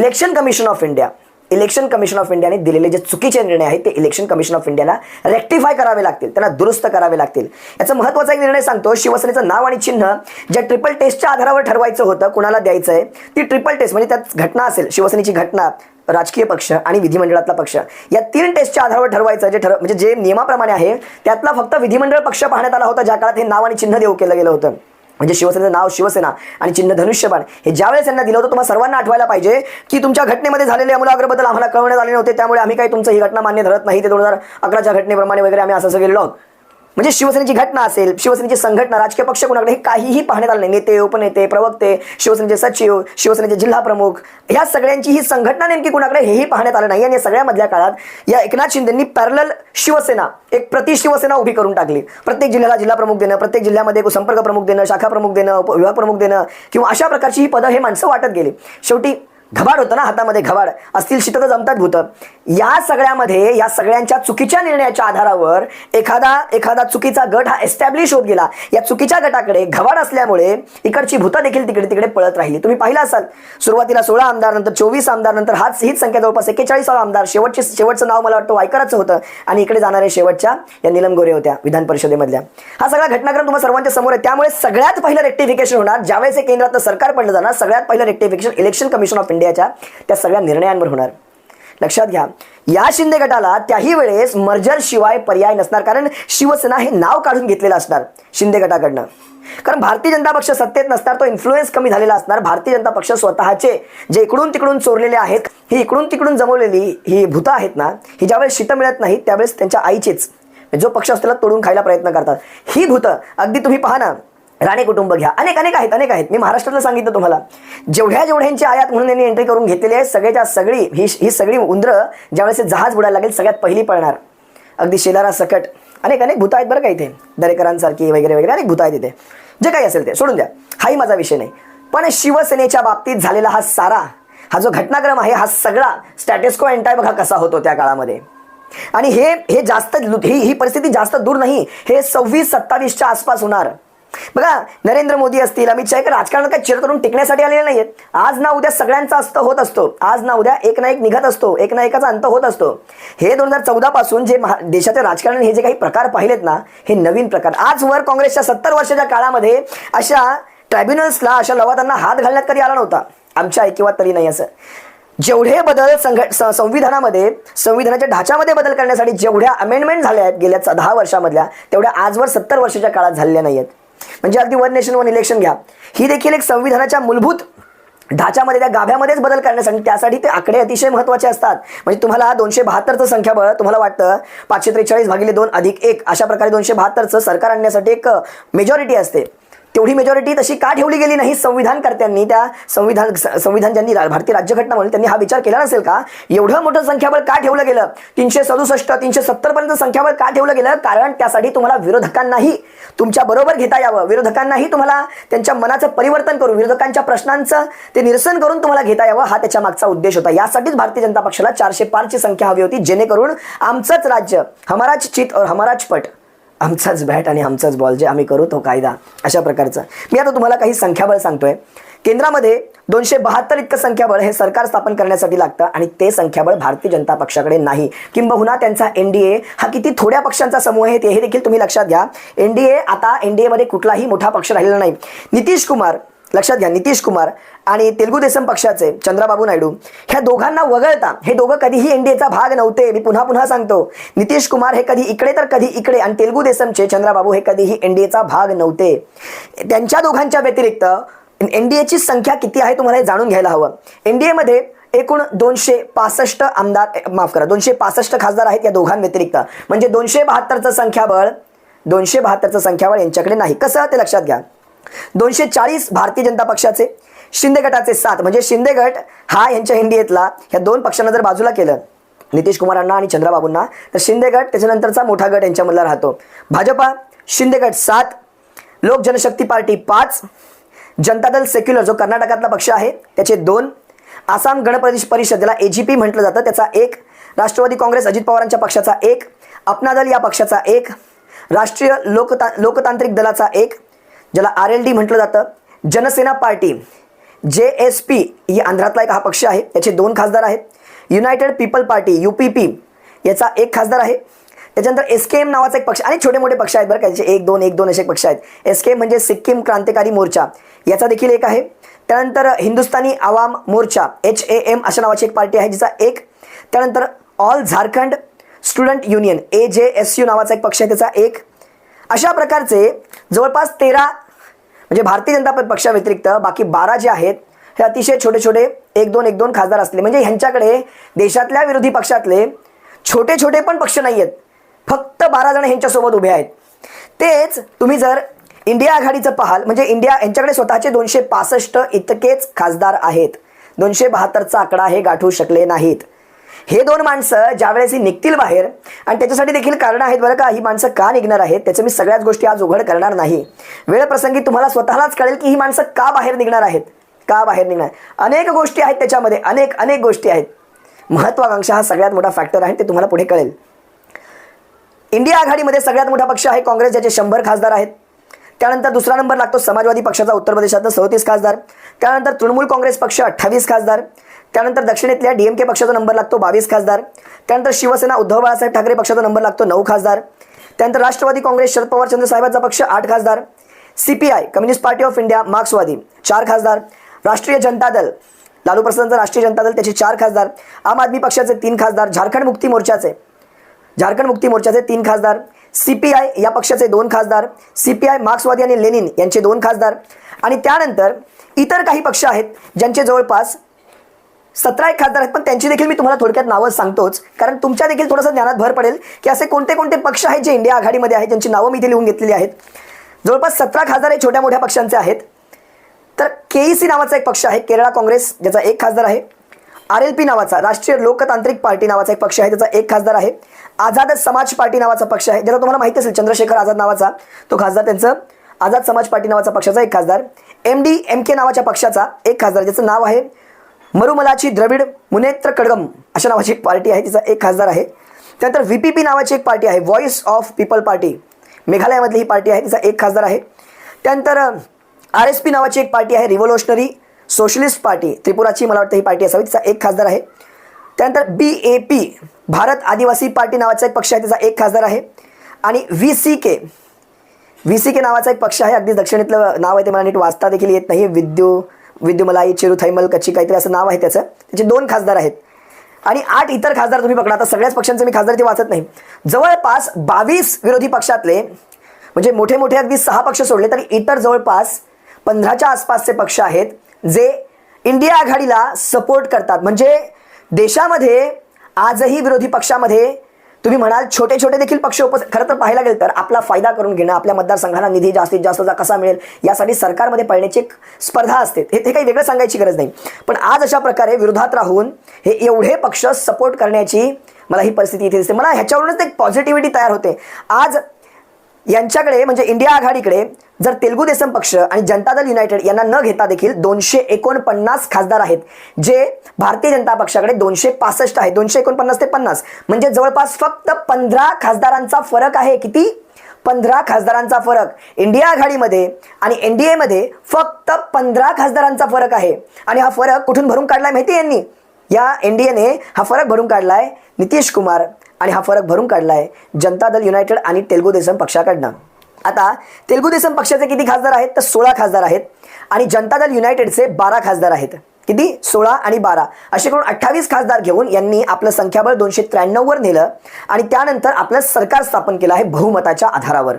Election commission of India election commission of इंडियाने दिलेले जे चुकीचे निर्णय आहेत ते इलेक्शन कमिशन ऑफ इंडियाला रेक्टिफाय करावे लागतील त्यांना दुरुस्त करावे लागतील. याचा महत्त्वाचा एक निर्णय सांगतो शिवसेनेचं नाव आणि चिन्ह ज्या ट्रिपल टेस्टच्या आधारावर ठरवायचं होतं कुणाला द्यायचं आहे ती ट्रिपल टेस्ट म्हणजे त्यात घटना असेल शिवसेनेची घटना राजकीय पक्ष आणि विधिमंडळातला पक्ष. या तीन टेस्टच्या आधारावर ठरवायचं जे ठर म्हणजे जे नियमाप्रमाणे आहे त्यातला फक्त विधिमंडळ पक्ष पाहण्यात आला होता ज्या काळात हे नाव आणि चिन्ह देऊ केलं गेलं होतं. म्हणजे शिवसेनेचं नाव शिवसेना आणि चिन्ह धनुष्यबाण हे ज्यावेळेस यांना दिलं होतं तुम्हाला सर्वांना आठवायला पाहिजे की तुमच्या घटनेमध्ये झालेले अमूलाग्रबद्दल आम्हाला कळवण्यात आले नव्हते त्यामुळे आम्ही काही तुमचं ही घटना मान्य धरत नाही. ते दोन हजार अकराच्या घटनेप्रमाणे वगैरे आम्ही असं गेलो आहोत. म्हणजे शिवसेनेची घटना असेल शिवसेनेची संघटना राजकीय पक्ष कोणाकडे हे काहीही पाहण्यात आलं नाही. नेते उपनेते प्रवक्ते शिवसेनेचे सचिव शिवसेनेचे जिल्हा प्रमुख ह्या सगळ्यांची ही संघटना नेमकी कुणाकडे हेही पाहण्यात आलं नाही. आणि या सगळ्यामधल्या काळात या एकनाथ शिंदेंनी पॅरल शिवसेना एक प्रति शिवसेना उभी करून टाकली. प्रत्येक जिल्ह्याला जिल्हा प्रमुख देणं प्रत्येक जिल्ह्यामध्ये संपर्क प्रमुख देणं शाखा प्रमुख देणं विभाग प्रमुख देणं किंवा अशा प्रकारची ही पदं हे माणसं वाटत गेली. शेवटी घबाड होतं ना हातामध्ये घबाड. असतील शीतक जमतात भूत. या सगळ्यामध्ये या सगळ्यांच्या चुकीच्या निर्णयाच्या आधारावर एखादा एखादा चुकीचा गट हा एस्टॅब्लिश होत गेला. या चुकीच्या गटाकडे घबाड असल्यामुळे इकडची भूतं देखील तिकडे तिकडे पळत राहिली. तुम्ही पाहिलं असाल सुरुवातीला सोळा आमदार नंतर चोवीस आमदार नंतर हाच हीच संख्या जवळपास एक्केचाळीस आमदार. शेवटचे शेवटचं नाव मला वाटतं वायकराचं होतं. आणि इकडे जाणाऱ्या शेवटच्या या निलम गोरे होत्या विधान परिषदेमधल्या हा सगळा घटनाक्रम तुम्हाला सर्वांच्या समोर आहे. त्यामुळे सगळ्यात पहिलं रेक्टिफिकेशन होणार. ज्यावेळेस हे केंद्रात सरकार पडलं जाणार सगळ्यात पहिलं रेक्टिफिकेशन इलेक्शन कमिशन ऑफ इंडियाच्या त्या सगळ्या निर्णयांवर होणार. लक्षात घ्या या शिंदे गटाला त्याही वेळेस मर्जर शिवाय पर्याय नसणार कारण शिवसेना हे नाव काढून घेतलेलं असणार शिंदे गटाकडनं. कारण भारतीय जनता पक्ष सत्तेत नसणार तो इन्फ्लुएन्स कमी झालेला असणार. भारतीय जनता पक्ष स्वतःचे जे इकडून तिकडून चोरलेले आहेत ही इकडून तिकडून जमवलेली ही भूतं आहेत ना ही ज्यावेळेस शीत मिळत नाहीत त्यावेळेस त्यांच्या आईचेच जो पक्ष असलेला त्याला तोडून खायला प्रयत्न करतात. ही भूतं अगदी तुम्ही पहा ना राणे कुटुंब घ्या. अनेक अनेक आहेत अनेक आहेत. मी महाराष्ट्रातलं सांगितलं तुम्हाला. जेवढ्या जेवढ्यांची आयात म्हणून यांनी एंट्री करून घेतलेली आहे सगळ्याच्या सगळी ही ही सगळी उंदरं ज्यावेळेस हे जहाज बुडायला लागेल सगळ्यात पहिली पळणार. अगदी शेलारा सकट. अनेक अनेक भूत आहेत बरं का इथे. दरेकरांसारखी वगैरे वगैरे अनेक भूत आहेत इथे. जे काही असेल ते सोडून द्या. हाही माझा विषय नाही. पण शिवसेनेच्या बाबतीत झालेला हा सारा हा जो घटनाक्रम आहे हा सगळा स्टॅटस्को एंटाय बघा कसा होतो त्या काळामध्ये. आणि हे हे जास्त ही ही परिस्थिती जास्त दूर नाही. हे सव्वीस सत्तावीसच्या आसपास होणार. बघा नरेंद्र मोदी असतील अमित शाह राजकारण काय चिर करून टिकण्यासाठी आलेले नाहीयेत. आज ना उद्या सगळ्यांचा अंत होत असतो. आज ना उद्या एक ना एक निघत असतो. एक ना एकाचा अंत होत असतो. हे दोन हजार चौदा पासून जे देशाचे देशाच्या राजकारण हे जे काही प्रकार पाहिलेत ना हे नवीन प्रकार. आजवर काँग्रेसच्या सत्तर वर्षाच्या काळामध्ये अशा ट्रायब्युनल्सला अशा लवादांना हात घालण्यात कधी आला नव्हता. आमच्या ऐकिवात तरी नाही असं. जेवढे बदल संघ संविधानामध्ये संविधानाच्या ढाच्यामध्ये बदल करण्यासाठी जेवढ्या अमेंडमेंट झाल्या आहेत गेल्या दहा वर्षामधल्या तेवढ्या आजवर सत्तर वर्षाच्या काळात झालेल्या नाही आहेत म्हणजे अगदी वन नेशन वन इलेक्शन घ्या. ही देखील एक संविधानाच्या मूलभूत ढाच्यामध्ये त्या गाभ्यामध्येच बदल करण्यासाठी त्यासाठी ते आकडे अतिशय महत्त्वाचे असतात. म्हणजे तुम्हाला दोनशे बहात्तरचं संख्याबळ तुम्हाला वाटतं पाचशे त्रेचाळीस भागिले दोन अधिक एक अशा प्रकारे दोनशे बहात्तरचं सरकार आणण्यासाठी एक मेजॉरिटी असते. तेवढी मेजॉरिटी तशी का ठेवली गेली नाही? संविधानकर्त्यांनी त्या संविधान संविधान ज्यांनी भारतीय राज्यघटना म्हणून त्यांनी हा विचार केला नसेल का? एवढं मोठं संख्याबळ का ठेवलं गेलं? तीनशे सदुसष्ट तीनशे सत्तर पर्यंत संख्याबळ का ठेवलं गेलं? कारण त्यासाठी तुम्हाला विरोधकांनाही तुमच्या बरोबर घेता यावं. विरोधकांनाही तुम्हाला त्यांच्या मनाचं परिवर्तन करून विरोधकांच्या प्रश्नांचं ते निरसन करून तुम्हाला घेता यावं हा त्याच्या मागचा उद्देश होता. यासाठीच भारतीय जनता पक्षाला चारशे पाचची संख्या हवी होती जेणेकरून आमचंच राज्य हमाराच चित और हमाराच पट आमचाच बॅट आणि आमचाच बॉल जे आम्ही करू तो कायदा अशा प्रकारचा. मी आता तुम्हाला काही संख्याबळ सांगतोय. केंद्रामध्ये दोनशे बहात्तर इतकं संख्याबळ हे सरकार स्थापन करण्यासाठी लागतं आणि ते संख्याबळ भारतीय जनता पक्षाकडे नाही. किंबहुना त्यांचा एनडीए हा किती थोड्या पक्षांचा समूह आहे ते हे देखील तुम्ही लक्षात घ्या. एनडीए आता एनडीए मध्ये कुठलाही मोठा पक्ष राहिलेला नाही. नितीश कुमार लक्षात घ्या नितीश कुमार आणि तेलगू देसम पक्षाचे चंद्राबाबू नायडू ह्या दोघांना वगळता हे दोघं कधीही एनडीएचा भाग नव्हते मी पुन्हा पुन्हा सांगतो. नितीश कुमार हे कधी इकडे तर कधी इकडे आणि तेलगू देसमचे चंद्राबाबू हे कधीही एनडीएचा भाग नव्हते. त्यांच्या दोघांच्या व्यतिरिक्त एनडीएची संख्या किती आहे तुम्हाला हे जाणून घ्यायला हवं. एनडीएमध्ये एकूण दोनशे पासष्ट आमदार माफ करा दोनशे पासष्ट खासदार आहेत या दोघांव्यतिरिक्त म्हणजे दोनशे बहात्तरचं संख्याबळ दोनशे बहात्तरचं संख्याबळ यांच्याकडे नाही. कसं ते लक्षात घ्या. दोनशे चाळीस भारतीय जनता पक्षाचे शिंदे गटाचे सात. म्हणजे शिंदे गट हा यांच्या एनडीएतला ह्या दोन पक्षांना जर बाजूला केलं नितीश कुमारांना आणि चंद्राबाबूंना तर शिंदे गट त्याच्यानंतरचा मोठा गट यांच्यामधला राहतो. भाजपा शिंदे गट सात लोक जनशक्ती पार्टी पाच जनता दल सेक्युलर जो कर्नाटकातला पक्ष आहे त्याचे दोन आसाम गण परिष- परिषद ज्याला ए जी पी म्हटलं जातं त्याचा एक राष्ट्रवादी काँग्रेस अजित पवारांच्या पक्षाचा एक अपना दल या पक्षाचा एक राष्ट्रीय लोकता लोकतांत्रिक दलाचा एक ज्याला आर एल डी म्हटलं जातं. Janasena party J S P ही आंध्रातला एक हा पक्ष आहे. याचे दोन खासदार आहेत. United people party U P P याचा एक खासदार आहे. त्याच्यानंतर एस के एम नावाचा एक पक्ष आणि छोटे मोठे पक्ष आहेत बरं का एक दोन एक दोन असे पक्ष आहेत. एस के एम म्हणजे सिक्कीम क्रांतिकारी मोर्चा. याचा देखील एक आहे. त्यानंतर Hindustani Awam Morcha H A M अशा नावाची एक पार्टी आहे जिचा एक. त्यानंतर all Jharkhand student union A J S U नावाचा एक पक्ष आहे त्याचा एक. अशा प्रकारचे जवळपास तेरा म्हणजे भारतीय जनता पक्षाव्यतिरिक्त बाकी बारा जे आहेत हे अतिशय छोटे छोटे एक दोन एक दोन खासदार असले. म्हणजे ह्यांच्याकडे देशातल्या विरोधी पक्षातले छोटे छोटे पण पक्ष नाही आहेत. फक्त बारा जण ह्यांच्यासोबत उभे आहेत. तेच तुम्ही जर इंडिया आघाडीचं पाहाल म्हणजे इंडिया यांच्याकडे स्वतःचे दोनशे पासष्ट इतकेच खासदार आहेत. दोनशे बहात्तरचा आकडा हे गाठू शकले नाहीत. हे दोन माणसं ज्यावेळेस ही निघतील बाहेर आणि त्याच्यासाठी देखील कारणं आहेत बरं का ही माणसं का निघणार आहेत त्याचं मी सगळ्याच गोष्टी आज उघड करणार नाही. वेळ प्रसंगी तुम्हाला स्वतःलाच कळेल की ही माणसं का बाहेर निघणार आहेत. का बाहेर निघणार? अनेक गोष्टी आहेत त्याच्यामध्ये अनेक अनेक गोष्टी आहेत. महत्वाकांक्षा हा सगळ्यात मोठा फॅक्टर आहे ते तुम्हाला पुढे कळेल. इंडिया आघाडीमध्ये सगळ्यात मोठा पक्ष आहे काँग्रेस ज्याचे शंभर खासदार आहेत. त्यानंतर दुसरा नंबर लागतो समाजवादी पक्षाचा उत्तर प्रदेशातला सदतीस खासदार. त्यानंतर तृणमूल काँग्रेस पक्ष अठ्ठावीस खासदार त्यानंतर दक्षिणेतल्या डीएमके पक्षाचा नंबर लागतो बावीस खासदार त्यानंतर शिवसेना उद्धव बाळासाहेब ठाकरे पक्षाचा नंबर लागतो नऊ खासदार त्यानंतर राष्ट्रवादी काँग्रेस शरद पवार चंद्रसाहेबांचा पक्ष आठ खासदार C P I communist party of India मार्क्सवादी चार खासदार राष्ट्रीय जनता दल लालू प्रसादचं राष्ट्रीय जनता दल त्याचे चार खासदार आम आदमी पक्षाचे तीन खासदार झारखंड मुक्ती मोर्चाचे झारखंड मुक्ती मोर्चाचे तीन खासदार सी पी आय या पक्षाचे दोन खासदार सी पी आय मार्क्सवादी आणि लेनिन यांचे दोन खासदार आणि त्यानंतर इतर काही पक्ष आहेत ज्यांचे जवळपास सतरा एक खासदार आहेत. पण त्यांची देखील मी तुम्हाला थोडक्यात नावं सांगतोच कारण तुमच्या देखील थोडंसं ज्ञानात भर पडेल की असे कोणते कोणते पक्ष आहेत जे इंडिया आघाडीमध्ये आहेत ज्यांची नावं मी इथे लिहून घेतलेली आहेत. जवळपास सतरा खासदार हे छोट्या मोठ्या पक्षांचे आहेत. तर के सी नावाचा एक पक्ष आहे केरळा काँग्रेस ज्याचा एक खासदार आहे. आर एल पी नावाचा राष्ट्रीय लोकतांत्रिक पार्टी नावाचा एक पक्ष आहे त्याचा एक खासदार आहे. आझाद समाज पार्टी नावाचा पक्ष आहे. ज्याला तुम्हाला माहिती असेल चंद्रशेखर आझाद नावाचा तो खासदार त्यांचं आझाद समाज पार्टी नावाचा पक्षाचा एक खासदार. एम डी एम के नावाच्या पक्षाचा एक खासदार ज्याचं नाव आहे मरुमलाची द्रविड मुनेत्र कडगम अशा नावाची एक पार्टी आहे तिचा एक खासदार आहे. त्यानंतर व्ही पी पी नावाची एक पार्टी आहे व्हॉइस ऑफ पीपल पार्टी. मेघालयामधली ही पार्टी आहे तिचा एक खासदार आहे. त्यानंतर आर एस पी नावाची एक पार्टी आहे रिव्होल्युशनरी सोशलिस्ट पार्टी त्रिपुराची मला वाटतं ही पार्टी असावी तिचा एक खासदार आहे. त्यानंतर बी ए पी भारत आदिवासी पार्टी नावाचा एक पक्ष आहे त्याचा एक खासदार आहे. आणि V C K V C K नावाचा एक पक्ष आहे अगदी दक्षिणेतलं नाव आहे ते मला नीट वाचता देखील येत नाही. विद्यू विद्युमलाई चिरुथैमल कच्ची काहीतरी असं नाव आहे त्याचं. त्याचे दोन खासदार आहेत. आणि आठ इतर खासदार तुम्ही पकडा आता सगळ्याच पक्षांचे मी खासदार ते वाचत नाही. जवळपास बावीस विरोधी पक्षातले म्हणजे मोठे मोठे अगदी सहा पक्ष सोडले तरी इतर जवळपास पंधराच्या आसपासचे पक्ष आहेत. जे इंडिया आघाडीला सपोर्ट करतात. म्हणजे देशामध्ये आजही विरोधी पक्षामध्ये तुम्ही म्हणाल छोटे छोटे देखील पक्ष उप खरं तर पाहायला गेलं तर आपला फायदा करून घेणं आपल्या मतदारसंघाला निधी जास्तीत जास्त कसा मिळेल यासाठी सरकारमध्ये पळण्याची एक स्पर्धा असते. हे ते काही वेगळं सांगायची गरज नाही. पण आज अशा प्रकारे विरोधात राहून हे एवढे पक्ष सपोर्ट करण्याची मला ही परिस्थिती इथे दिसते. मला ह्याच्यावरूनच एक पॉझिटिव्हिटी तयार होते. आज यांच्याकडे म्हणजे इंडिया आघाडीकडे जर तेलगू देसम पक्ष आणि जनता दल युनायटेड यांना न घेता देखील दोनशे एकोणपन्नास खासदार आहेत जे भारतीय जनता पक्षाकडे दोनशे पासष्ट आहे दोनशे एकोणपन्नास ते पन्नास. म्हणजे जवळपास फक्त पंधरा खासदारांचा फरक आहे किती? पंधरा खासदारांचा फरक. इंडिया आघाडीमध्ये आणि एन डी एमध्ये फक्त पंधरा खासदारांचा फरक आहे. आणि हा फरक कुठून भरून काढलाय माहिती आहे यांनी? या एन डी एने हा फरक भरून काढलाय नितीश कुमार आणि हा फरक भरून काढलाय जनता दल युनायटेड आणि तेलगू देसम पक्षाकडनं. आता तेलगू देसम पक्षाचे किती खासदार आहेत? तर सोळा खासदार आहेत आणि जनता दल युनायटेडचे बारा खासदार आहेत. किती? सोळा आणि बारा. असे करून अठ्ठावीस खासदार घेऊन यांनी आपलं संख्याबळ दोनशे त्र्याण्णववर नेलं आणि त्यानंतर आपलं सरकार स्थापन केलं आहे बहुमताच्या आधारावर.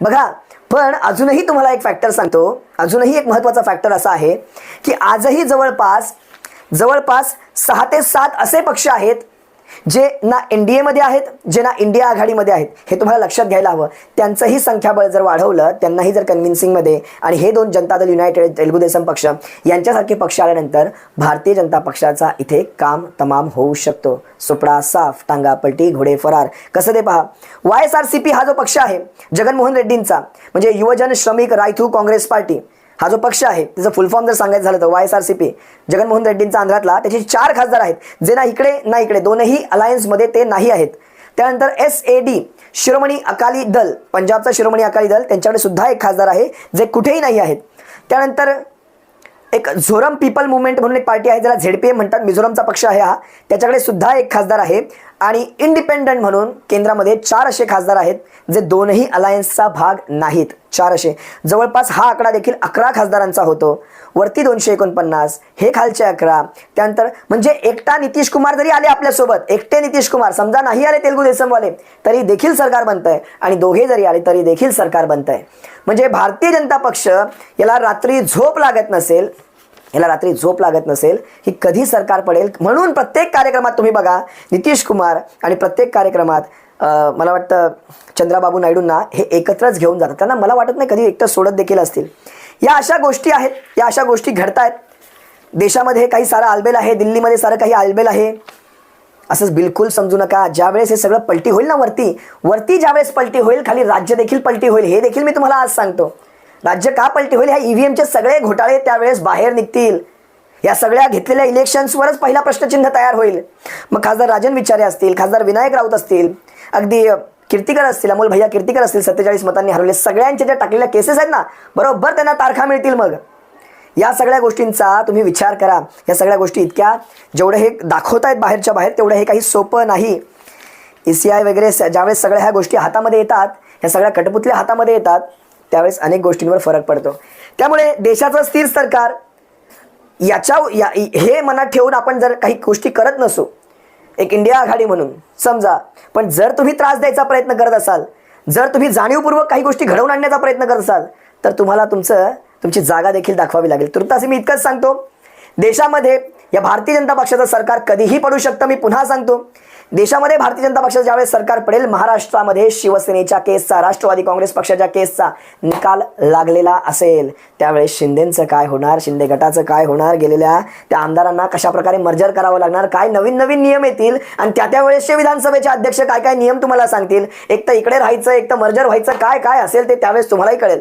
बघा पण अजूनही तुम्हाला एक फॅक्टर सांगतो. अजूनही एक महत्त्वाचा फॅक्टर असा आहे की आजही जवळपास जवळपास सहा ते सात असे पक्ष आहेत जे ना एन डी एमध्ये आहेत जे ना इंडिया आघाडीमध्ये आहेत. हे तुम्हाला लक्षात घ्यायला हवं. त्यांचंही संख्याबळ जर वाढवलं त्यांनाही जर कन्व्हिन्सिंगमध्ये आणि हे दोन जनता दल युनायटेड तेलुगू देसम पक्ष यांच्यासारखे पक्ष आल्यानंतर भारतीय जनता पक्षाचा इथे काम तमाम होऊ शकतो. सुपडा साफ टांगा पलटी घोडे फरार. कसं ते पहा? Y S R C P हा जो पक्ष आहे जगनमोहन रेड्डींचा म्हणजे युवजन श्रमिक रायथू काँग्रेस पार्टी हा जो पक्ष आहे त्याचं फुल फॉर्म जर सांगायचं झालं तर Y S R C P Jaganmohan रेड्डींचा आंध्रातला त्याचे चार खासदार आहेत जे ना इकडे ना इकडे दोनही अलायन्समध्ये ते नाही आहेत. त्यानंतर S A D Shiromani Akali Dal पंजाबचा शिरोमणी अकाली दल त्यांच्याकडे सुद्धा एक खासदार आहे जे कुठेही नाही आहेत. त्यानंतर एक झोरम पीपल मुवमेंट म्हणून एक पार्टी आहे ज्याला झेडपीएम म्हणतात मिझोरमचा पक्ष आहे हा त्याच्याकडे सुद्धा एक खासदार आहे. आणि इंडिपेंडंट म्हणून केंद्रामध्ये चार असे खासदार आहेत जे दोनही अलायन्सचा भाग नाहीत. चार असे. जवळपास हा आकडा देखील अकरा खासदारांचा होतो. वरती दोनशे एकोणपन्नास हे खालचे अकरा. त्यानंतर म्हणजे एकटा नितीश कुमार जरी आले आपल्यासोबत एकटे नितीश कुमार समजा नाही आले तेलगू देसमवाले तरी देखील सरकार बनतंय. आणि दोघे जरी आले तरी देखील सरकार बनतंय. म्हणजे भारतीय जनता पक्ष याला रात्री झोप लागत नसेल याला रात्री झोप लागत नसेल ही कधी सरकार पडेल? म्हणून प्रत्येक कार्यक्रमात तुम्ही बघा नितीश कुमार आणि प्रत्येक कार्यक्रमात मला वाटतं चंद्राबाबू नायडूंना हे एकत्रच घेऊन जातात. त्यांना मला वाटत नाही कधी एकटं सोडत देखील असतील. या अशा गोष्टी आहेत या अशा गोष्टी घडत आहेत देशामध्ये काही सारा आलबेल आहे दिल्लीमध्ये सारं काही आलबेल आहे. असंच बिलकुल समजू नका. ज्यावेळेस हे सगळं पलटी होईल ना वरती वरती ज्यावेळेस पलटी होईल खाली राज्य देखील पलटी होईल हे देखील मी तुम्हाला आज सांगतो. राज्य का पलटी होईल? ह्या ईव्हीएमचे सगळे घोटाळे त्यावेळेस बाहेर निघतील. या सगळ्या घेतलेल्या इलेक्शन्सवरच पहिला प्रश्नचिन्ह तयार होईल. मग खासदार राजन विचारे असतील खासदार विनायक राऊत असतील अगदी कीर्तिकर असतील अमोल भैया कीर्तिकर असतील सत्तेचाळीस मतांनी हरवले सगळ्यांच्या ज्या टाकलेल्या केसेस आहेत ना बरोबर त्यांना तारखा मिळतील मग. या सगळ्या गोष्टींचा तुम्ही विचार करा. या सगळ्या गोष्टी इतक्या जेवढं हे दाखवत आहेत बाहेरच्या बाहेर तेवढं हे काही सोपं नाही. ई सी आय वगैरे ज्यावेळेस सगळ्या ह्या गोष्टी हातामध्ये येतात ह्या सगळ्या कटपुतल्या हातामध्ये येतात त्यावेळेस अनेक गोष्टींवर फरक पडतो. त्यामुळे देशाचं स्थिर सरकार याच्या या हे मनात ठेवून आपण जर काही गोष्टी करत नसू एक इंडिया आघाडी म्हणून समजा पण जर तुम्ही त्रास द्यायचा प्रयत्न करत असाल जर तुम्ही जाणीवपूर्वक काही गोष्टी घडवून आणण्याचा प्रयत्न करत असाल तर तुम्हाला तुमचं तुमची जागा देखील दाखवावी लागेल. तुर्तास मी इतकंच सांगतो. देशामध्ये या भारतीय जनता पक्षाचं सरकार कधीही पडू शकतं मी पुन्हा सांगतो. देशामध्ये भारतीय जनता पक्षाचं ज्यावेळेस सरकार पडेल महाराष्ट्रामध्ये शिवसेनेच्या केसचा राष्ट्रवादी काँग्रेस पक्षाच्या केसचा निकाल लागलेला असेल. त्यावेळेस शिंदेचं काय होणार? शिंदे गटाचं काय होणार? गेलेल्या त्या आमदारांना कशा प्रकारे मर्जर करावं लागणार? काय नवीन नवीन नियम येतील? आणि त्या त्या वेळेसचे विधानसभेचे अध्यक्ष काय काय नियम तुम्हाला सांगतील? एक तर इकडे राहायचं एक तर मर्जर व्हायचं काय काय असेल ते त्यावेळेस तुम्हालाही कळेल.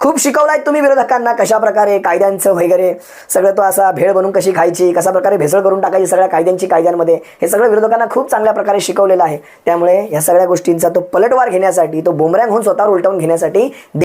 खूप शिकवलाय तुम्ही विरोधकांना कशा प्रकारे कायद्यांचं वगैरे सगळं तो असा भेळ बनवून कशी खायची कशा प्रकारे भेसळ करून टाकायची सगळ्या कायद्यांची कायद्यांमध्ये हे सगळं विरोधकांना खूप चांगल्या प्रकारे शिकवलेलं आहे. त्यामुळे या सगळ्या गोष्टींचा तो पलटवार घेण्यासाठी तो बोमरँग होऊन स्वतःवर उलटवून घेण्यासाठी